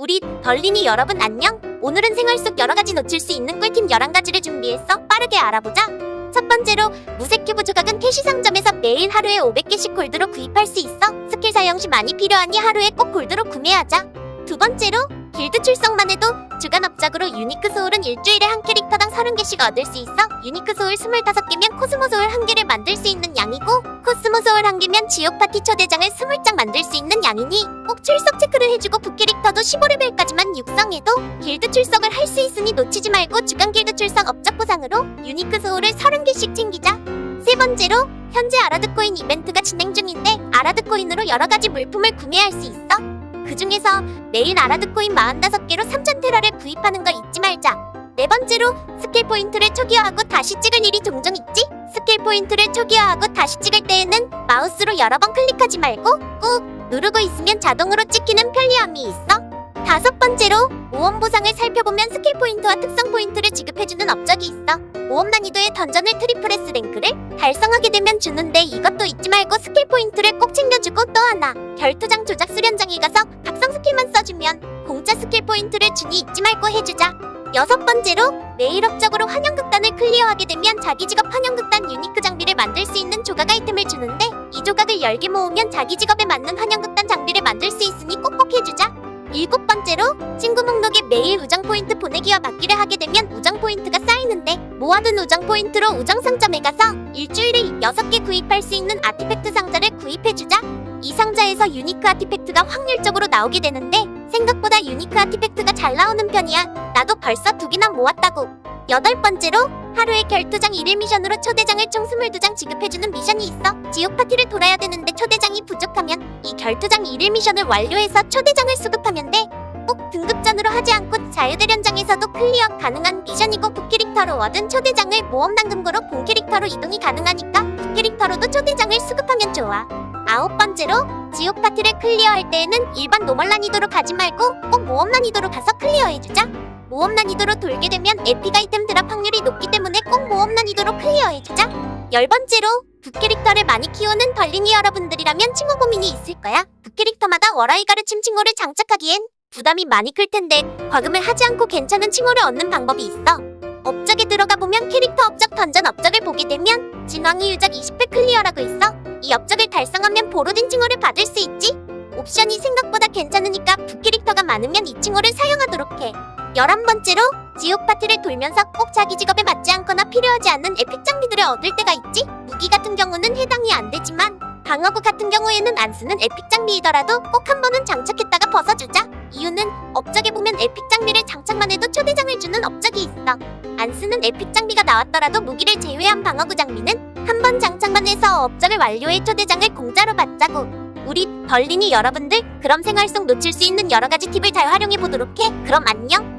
우리 덜린이 여러분 안녕? 오늘은 생활 속 여러 가지 놓칠 수 있는 꿀팁 11가지를 준비했어. 빠르게 알아보자. 첫 번째로 무색 큐브 조각은 캐시 상점에서 매일 하루에 500개씩 골드로 구입할 수 있어. 스킬 사용 시 많이 필요하니 하루에 꼭 골드로 구매하자. 두 번째로 길드 출석만 해도 주간 업적으로 유니크 소울은 일주일에 한 캐릭터당 30개씩 얻을 수 있어. 유니크 소울 25개면 코스모 소울 1개를 만들 수 있는 양이고 코스모 소울 1개면 지옥 파티 초대장을 20장 만들 수 있는 양이니 꼭 출석 체크를 해주고 부캐릭터도 15레벨까지만 육성해도 길드 출석을 할 수 있으니 놓치지 말고 주간 길드 출석 업적 보상으로 유니크 소울을 30개씩 챙기자. 세 번째로 현재 아라드코인 이벤트가 진행 중인데 아라드코인으로 여러 가지 물품을 구매할 수 있어. 그 중에서 매일 아라드코인 45개로 3000테라를 구입하는 거 잊지 말자. 네 번째로 스킬 포인트를 초기화하고 다시 찍을 일이 종종 있지? 스킬 포인트를 초기화하고 다시 찍을 때에는 마우스로 여러 번 클릭하지 말고 꾹 누르고 있으면 자동으로 찍히는 편리함이 있어. 다섯 번째로 모험 보상을 살펴보면 스킬 포인트와 특성 포인트를 지급해주는 업적이 있어. 모험 난이도의 던전을 트리플 S 랭크를 달성하게 되면 주는데 이것도 잊지 말고 스킬 포인트를 꼭 챙겨주고 또 하나 결투장 조작 수련장에 가서 써주면 공짜 스킬 포인트를 주니 잊지 말고 해주자. 여섯 번째로 매일 업적으로 환영극단을 클리어하게 되면 자기 직업 환영극단 유니크 장비를 만들 수 있는 조각 아이템을 주는데 이 조각을 10개 모으면 자기 직업에 맞는 환영극단 장비를 만들 수 있으니 꼭꼭 해주자. 일곱 번째로 친구 목록에 매일 우정 포인트 보내기와 받기를 하게 되면 우정 포인트가 쌓이는데 모아둔 우정 포인트로 우정 상점에 가서 일주일에 6개 구입할 수 있는 아티팩트 상자를 구입해주자. 이 상자에서 유니크 아티팩트가 확률적으로 나오게 되는데 생각보다 유니크 아티팩트가 잘 나오는 편이야. 나도 벌써 두 개나 모았다고. 여덟 번째로 하루에 결투장 1일 미션으로 초대장을 총 22장 지급해주는 미션이 있어. 지옥 파티를 돌아야 되는데 초대장이 부족하면 이 결투장 1일 미션을 완료해서 초대장을 수급하면 돼. 꼭 등급전으로 하지 않고 자유대련장에서도 클리어 가능한 미션이고 부캐릭터로 얻은 초대장을 모험 당금고로 본 캐릭터로 이동이 가능하니까 부캐릭터로도 초대장을 수급하면 좋아. 아홉 번째로 지옥 파티를 클리어할 때에는 일반 노멀 난이도로 가지 말고 꼭 모험 난이도로 가서 클리어해주자. 모험 난이도로 돌게 되면 에픽 아이템 드랍 확률이 높기 때문에 꼭 모험 난이도로 클리어해주자. 열 번째로 북캐릭터를 많이 키우는 덜린이 여러분들이라면 칭호 고민이 있을 거야. 북캐릭터마다 월화이 가르침 칭호를 장착하기엔 부담이 많이 클 텐데 과금을 하지 않고 괜찮은 칭호를 얻는 방법이 있어. 업적에 들어가 보면 캐릭터 업적 던전 업적을 보게 되면 진왕이 유적 20회 클리어라고 있어. 이 업적을 달성하면 보로딘 칭호를 받을 수 있지. 옵션이 생각보다 괜찮으니까 북캐릭터가 많으면 이 칭호를 사용하도록 해. 열한 번째로 지옥 파티를 돌면서 꼭 자기 직업에 맞지 않거나 필요하지 않는 에픽 장비들을 얻을 때가 있지. 무기 같은 경우는 해당이 안 되지만 방어구 같은 경우에는 안 쓰는 에픽 장비이더라도 꼭 한 번은 장착했다가 벗어주자. 이유는 업적에 보면 에픽 장비를 장착만 해도 초대장을 주는 업적이 있어. 안 쓰는 에픽 장비가 나왔더라도 무기를 제외한 방어구 장비는 한 번 장착만 해서 업적을 완료해 초대장을 공짜로 받자고. 우리 덜린이 여러분들 그럼 생활 속 놓칠 수 있는 여러 가지 팁을 잘 활용해 보도록 해. 그럼 안녕.